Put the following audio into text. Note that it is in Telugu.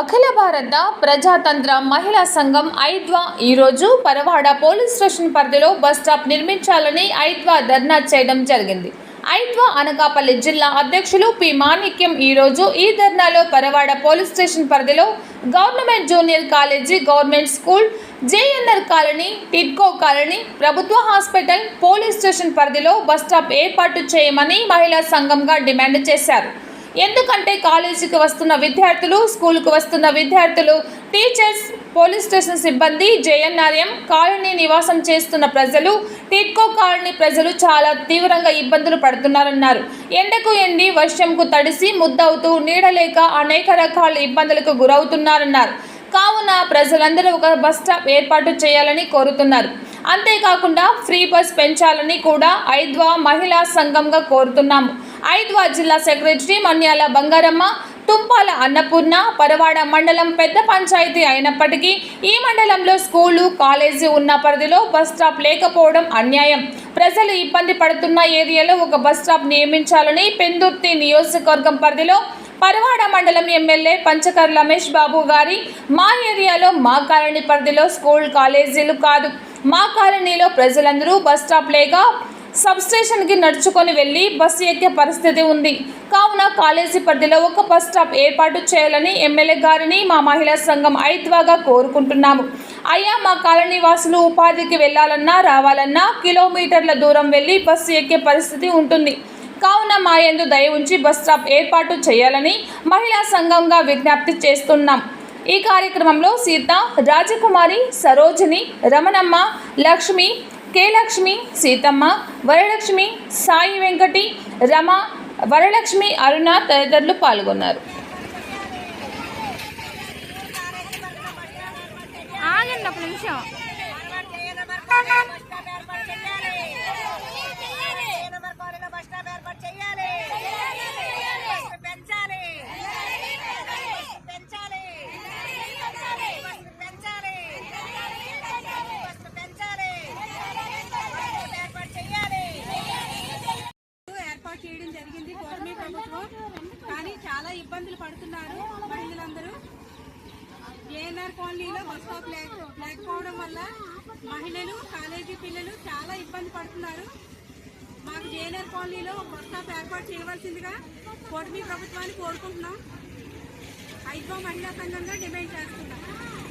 అఖిల భారత ప్రజాతంత్ర మహిళా సంఘం ఐద్వా ఈరోజు పరవాడ పోలీస్ స్టేషన్ పరిధిలో బస్ స్టాప్ నిర్మించాలని ఐద్వా ధర్నా చేయడం జరిగింది. ఐద్వా అనకాపల్లి జిల్లా అధ్యక్షులు పి మాణిక్యం ఈరోజు ఈ ధర్నాలో పరవాడ పోలీస్ స్టేషన్ పరిధిలో government junior college government school JNR colony TIDCO colony ప్రభుత్వ హాస్పిటల్ పోలీస్ స్టేషన్ పరిధిలో బస్ స్టాప్ ఏర్పాటు చేయమని మహిళా సంఘంగా డిమాండ్ చేశారు. ఎందుకంటే కాలేజీకి వస్తున్న విద్యార్థులు స్కూల్కు వస్తున్న విద్యార్థులు టీచర్స్ పోలీస్ స్టేషన్ సిబ్బంది జేఎన్ఆర్ఎం కాలనీ నివాసం చేస్తున్న ప్రజలు టిట్కో కాలనీ ప్రజలు చాలా తీవ్రంగా ఇబ్బందులు పడుతున్నారన్నారు. ఎండకు ఎండి వర్షంకు తడిసి ముద్దవుతూ నీడలేక అనేక రకాల ఇబ్బందులకు గురవుతున్నారన్నారు. కావున ప్రజలందరూ ఒక బస్ స్టాప్ ఏర్పాటు చేయాలని కోరుతున్నారు. అంతేకాకుండా ఫ్రీ బస్ పెంచాలని కూడా ఐద్వా మహిళా సంఘంగా కోరుతున్నాము. ఐద్వా జిల్లా సెక్రటరీ మన్యాల బంగారమ్మ తుంపాల అన్నపూర్ణ పరవాడ మండలం పెద్ద పంచాయతీ అయినప్పటికీ ఈ మండలంలో స్కూలు కాలేజీ ఉన్న పరిధిలో బస్ స్టాప్ లేకపోవడం అన్యాయం. ప్రజలు ఇబ్బంది పడుతున్న ఏరియాలో ఒక బస్ స్టాప్ నియమించాలని పెందుర్తి నియోజకవర్గం పరిధిలో పరవాడ మండలం ఎమ్మెల్యే పంచకర్ రమేష్ బాబు గారి మా ఏరియాలో మా కాలనీ పరిధిలో స్కూల్ కాలేజీలు కాదు. మా కాలనీలో ప్రజలందరూ బస్ స్టాప్ లేక సబ్ స్టేషన్కి నడుచుకొని వెళ్ళి బస్సు ఎక్కే పరిస్థితి ఉంది. కావున కాలేజీ పరిధిలో ఒక బస్ స్టాప్ ఏర్పాటు చేయాలని ఎమ్మెల్యే గారిని మా మహిళా సంఘం ఐద్వాగా కోరుకుంటున్నాము. అయ్యా మా కాలనీ వాసులు ఉపాధికి వెళ్ళాలన్నా రావాలన్నా కిలోమీటర్ల దూరం వెళ్ళి బస్సు ఎక్కే పరిస్థితి ఉంటుంది. కావున మా యందు దయ ఉంచి బస్ స్టాప్ ఏర్పాటు చేయాలని మహిళా సంఘంగా విజ్ఞప్తి చేస్తున్నాం. ఈ కార్యక్రమంలో సీత రాజకుమారి సరోజిని రమణమ్మ లక్ష్మి కే లక్ష్మి సీతమ్మ వరలక్ష్మి సాయి వెంకటి రమ వరలక్ష్మి అరుణ తదితరులు పాల్గొన్నారు. ఆగండి ఒక నిమిషం. ఏర్పాటు చేయడం జరిగింది గవర్నమెంట్ ప్రభుత్వం. కానీ చాలా ఇబ్బందులు పడుతున్నారు మహిళలందరూ. ఏఎన్ఆర్ కాలనీలో బస్ స్టాప్ లేక- లేకపోవడం వల్ల మహిళలు కాలేజీ పిల్లలు చాలా ఇబ్బంది పడుతున్నారు. మాకు జేఎన్ఆర్ కాలనీలో బస్ స్టాప్ ఏర్పాటు చేయవలసిందిగా కూటమి ప్రభుత్వాన్ని కోరుకుంటున్నాం. ఐదో మహిళా సంఘంగా డిమాండ్ చేస్తున్నాం.